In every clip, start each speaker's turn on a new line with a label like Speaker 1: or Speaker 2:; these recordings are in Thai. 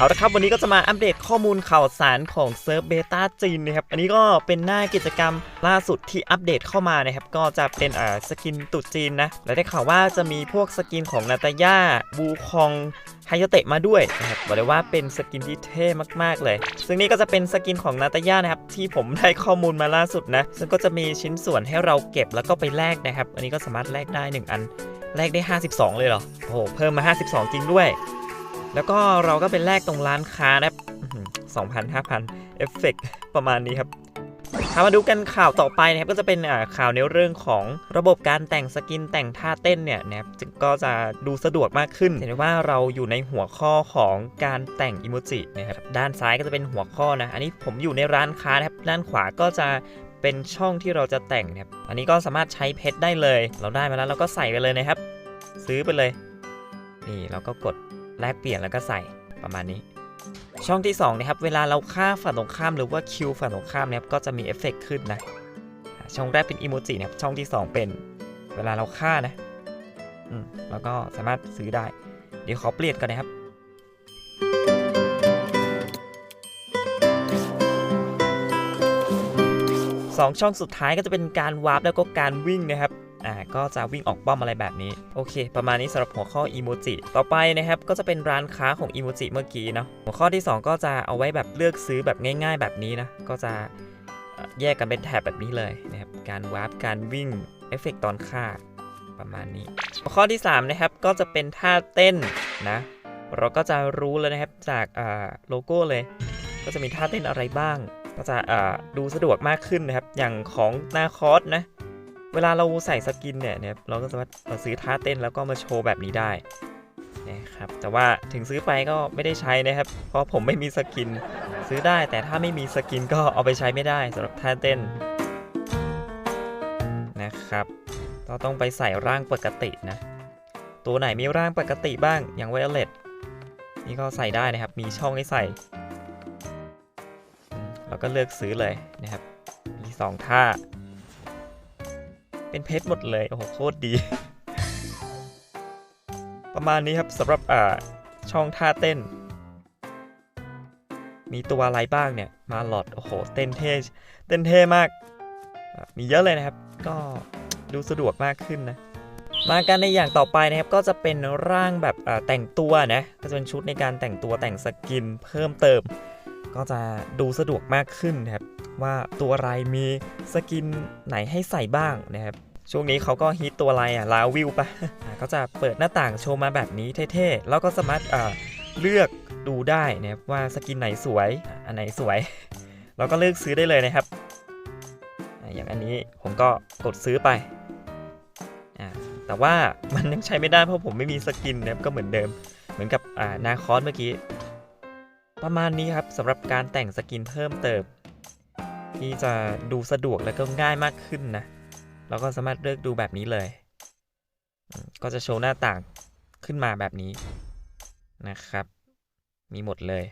Speaker 1: เอาละครับวันนี้ก็จะมาอัปเดตข้อมูลข่าวสารของเซิร์ฟเบต้าจีนนะครับอันนี้ก็เป็นหน้ากิจกรรมล่าสุดที่อัปเดตเข้ามานะครับก็จะเป็นอ่าสกินตรุษจีนนะและได้ข่าวว่าจะมีพวกสกินของนาตาย่าบูคองไฮยเตะมาด้วยนะครับบอกเลยว่าเป็นสกินที่เท่มากๆเลย ซึ่งนี่ก็จะเป็นสกินของนาตาย่านะครับที่ผมได้ข้อมูลมาล่าสุดนะซึ่งก็จะมีชิ้นส่วนให้เราเก็บแล้วก็ไปแลกนะครับ อันนี้ก็สามารถแลกได้หนึ่งอันแลกได้ 52 เลยเหรอโอ้โหเพิ่มมา 52 จริงด้วย แล้วก็เราก็เป็นแลกตรงร้านค้านะครับสองพันห้าพันเอฟเฟกประมาณนี้ครับมาดูกันข่าวต่อไปนะครับก็จะเป็นข่าวในเรื่องของระบบการแต่งสกินแต่งท่าเต้นเนี่ยนะครับจึงก็จะดูสะดวกมากขึ้น เห็นได้ว่าเราอยู่ในหัวข้อของการแต่งอิโมจินะครับด้านซ้ายก็จะเป็นหัวข้อนะ อันนี้ผมอยู่ในร้านค้านะครับด้านขวาก็จะเป็นช่องที่เราจะแต่งนะครับอันนี้ก็สามารถใช้เพชรได้เลย เราได้มาแล้วเราก็ใส่ไปเลยนะครับ ซื้อไปเลย นี่เราก็กด แลกเปลี่ยนแล้วก็ใส่ประมาณนี้ ช่องที่2นะครับเวลาเราฆ่าฝั่งตรงข้ามหรือว่าคิวฝั่งตรงข้ามนะครับก็จะมีเอฟเฟกต์ขึ้นนะช่องแรกเป็นอิโมจินะครับช่องที่ 2 เป็นเวลาเราฆ่านะอืมแล้วก็สามารถซื้อได้ เดี๋ยวขอเปลี่ยนกันนะครับสองช่องสุดท้ายก็จะเป็นการวาร์ปแล้วก็การวิ่งนะครับ อ่าก็จะวิ่งออกป้อมอะไรแบบนี้โอเค ประมาณนี้สำหรับหัวข้ออีโมจิต่อไปนะครับก็จะเป็นร้านค้าของอีโมจิเมื่อกี้เนาะหัวข้อที่ 2 ก็จะเอาไว้แบบเลือกซื้อแบบง่าย ๆ แบบนี้นะก็จะแยกกันเป็นแถบแบบนี้เลยนะครับการวาร์ปการวิ่งเอฟเฟกตอนฆ่าประมาณนี้หัวข้อที่ 3 นะครับก็จะเป็นท่าเต้นนะ เราก็จะรู้แล้วนะครับจากโลโก้เลย ก็จะมีท่าเต้นอะไรบ้าง ก็จะดูสะดวกมากขึ้นนะครับ อย่างของนาคอสนะ เวลาเราใส่สกินเนี่ยเนี่ยเราก็สามารถมาซื้อท่าเต้นแล้วก็มาโชว์แบบนี้ได้นะครับแต่ว่าถึงซื้อไปก็ไม่ได้ใช้นะครับ เพราะผมไม่มีสกินซื้อได้ แต่ถ้าไม่มีสกินก็เอาไปใช้ไม่ได้สำหรับท่าเต้นนะครับก็ต้องไปใส่ร่างปกตินะ ตัวไหนมีร่างปกติบ้างอย่างไวโอเลตนี่ก็ใส่ได้นะครับ มีช่องให้ใส่เราก็เลือกซื้อเลยนะครับ มีสองท่า เป็นเพชรหมดเลย โอ้โห โคตรดี ประมาณนี้ครับสำหรับอ่าช่องท่าเต้น มีตัวอะไรบ้างเนี่ย มาหลอด โอ้โห เต้นเท่เต้นเท่มาก มีเยอะเลยนะครับ ก็ดูสะดวกมากขึ้นนะ มากันในอย่างต่อไปนะครับ ก็จะเป็นร่างแบบอ่าแต่งตัวนะ ก็จะเป็นชุดในการแต่งตัวแต่งสกินเพิ่มเติม ก็จะดูสะดวกมากขึ้นนะครับ ว่าตัวอะไรมีสกินไหนให้ใส่บ้างนะครับ ช่วงนี้เขาก็ฮิตตัวอะไรอะลาวิวปะอ่าก็จะเปิดหน้าต่างโชว์มาแบบนี้เท่ๆ แล้วก็สามารถอ่าเลือกดูได้นะครับว่าสกินไหนสวย อันไหนสวย เราก็เลือกซื้อได้เลยนะครับ อย่างอันนี้ผมก็กดซื้อไปอแต่ว่ามันยังใช้ไม่ได้เพราะผมไม่มีสกินนะครับก็เหมือนเดิม เหมือนกับอ่านาคอสเมื่อกี้ ประมาณนี้ครับสำหรับการแต่งสกินเพิ่มเติม ที่จะดูสะดวกและก็ง่ายมากขึ้นนะเราก็สามารถเลือกดูแบบนี้เลย ก็จะโชว์หน้าต่างขึ้นมาแบบนี้นะครับ มีหมดเลย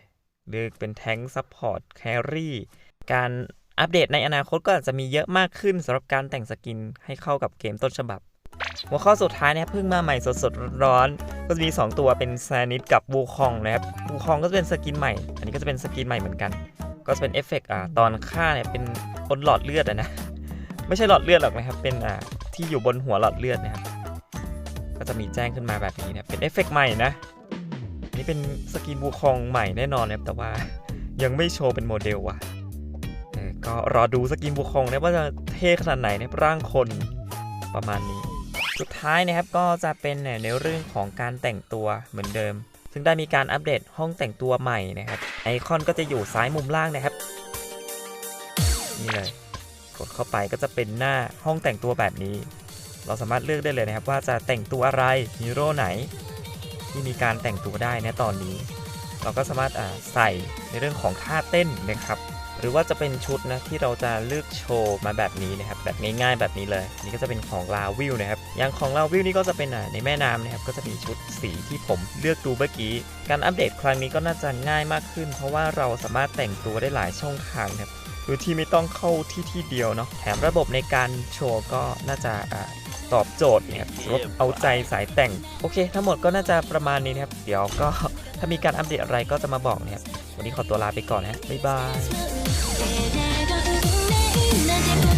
Speaker 1: เลือกเป็นแท้งซัพพอร์ตแครี่การอัปเดตในอนาคตก็อาจจะมีเยอะมากขึ้นสำหรับการแต่งสกินให้เข้ากับเกมต้นฉบับ หัวข้อสุดท้ายเนี่ยเพิ่งมาใหม่สดๆร้อนๆก็จะมี 2 ตัวเป็นซานิดกับบูคองนะครับบูคองก็จะเป็นสกินใหม่ อันนี้ก็จะเป็นสกินใหม่เหมือนกัน ก็จะเป็นเอฟเฟกต์อ่าตอนฆ่าเนี่ยเป็นบนหลอดเลือดอะนะไม่ใช่หลอดเลือดหรอกนะครับเป็นอ่าที่อยู่บนหัวหลอดเลือดนะครับก็จะมีแจ้งขึ้นมาแบบนี้นะเป็นเอฟเฟกต์ใหม่นะนี่เป็นสกินบูคองใหม่แน่นอนนะครับแต่ว่ายังไม่โชว์เป็นโมเดลว่ะก็รอดูสกินบูคองนะว่าจะเท่ขนาดไหนในร่างคนประมาณนี้ สุดท้ายนะครับก็จะเป็นในเรื่องของการแต่งตัวเหมือนเดิม ซึ่งได้มีการอัปเดตห้องแต่งตัวใหม่นะครับไอคอนก็จะอยู่ซ้ายมุมล่างนะครับนี่เลยกดเข้าไปก็จะเป็นหน้าห้องแต่งตัวแบบนี้ เราสามารถเลือกได้เลยนะครับ ว่าจะแต่งตัวอะไรฮีโร่ไหน ที่มีการแต่งตัวได้นะตอนนี้ เราก็สามารถอ่าใส่ในเรื่องของท่าเต้นนะครับ หรือว่าจะเป็นชุดนะที่เราจะเลือกโชว์มาแบบนี้นะครับแบบง่ายๆแบบนี้เลยนี่ก็จะเป็นของลาวิวนะครับอย่างของลาวิวนี่ก็จะเป็นในแม่น้ำนะครับก็จะมีชุดสีที่ผมเลือกดูเมื่อกี้ การอัปเดตครั้งนี้ก็น่าจะง่ายมากขึ้น เพราะว่าเราสามารถแต่งตัวได้หลายช่องทางนะครับโดยที่ไม่ต้องเข้าที่ที่เดียวเนาะแถมระบบในการโชว์ก็น่าจะอ่าตอบโจทย์เนี่ยรถเอาใจสายแต่ง โอเค ทั้งหมดก็น่าจะประมาณนี้นะครับ เดี๋ยวก็ถ้ามีการอัปเดตอะไรก็จะมาบอกนะครับ วันนี้ขอตัวลาไปก่อนนะ บ๊ายบาย
Speaker 2: けれ運命なんて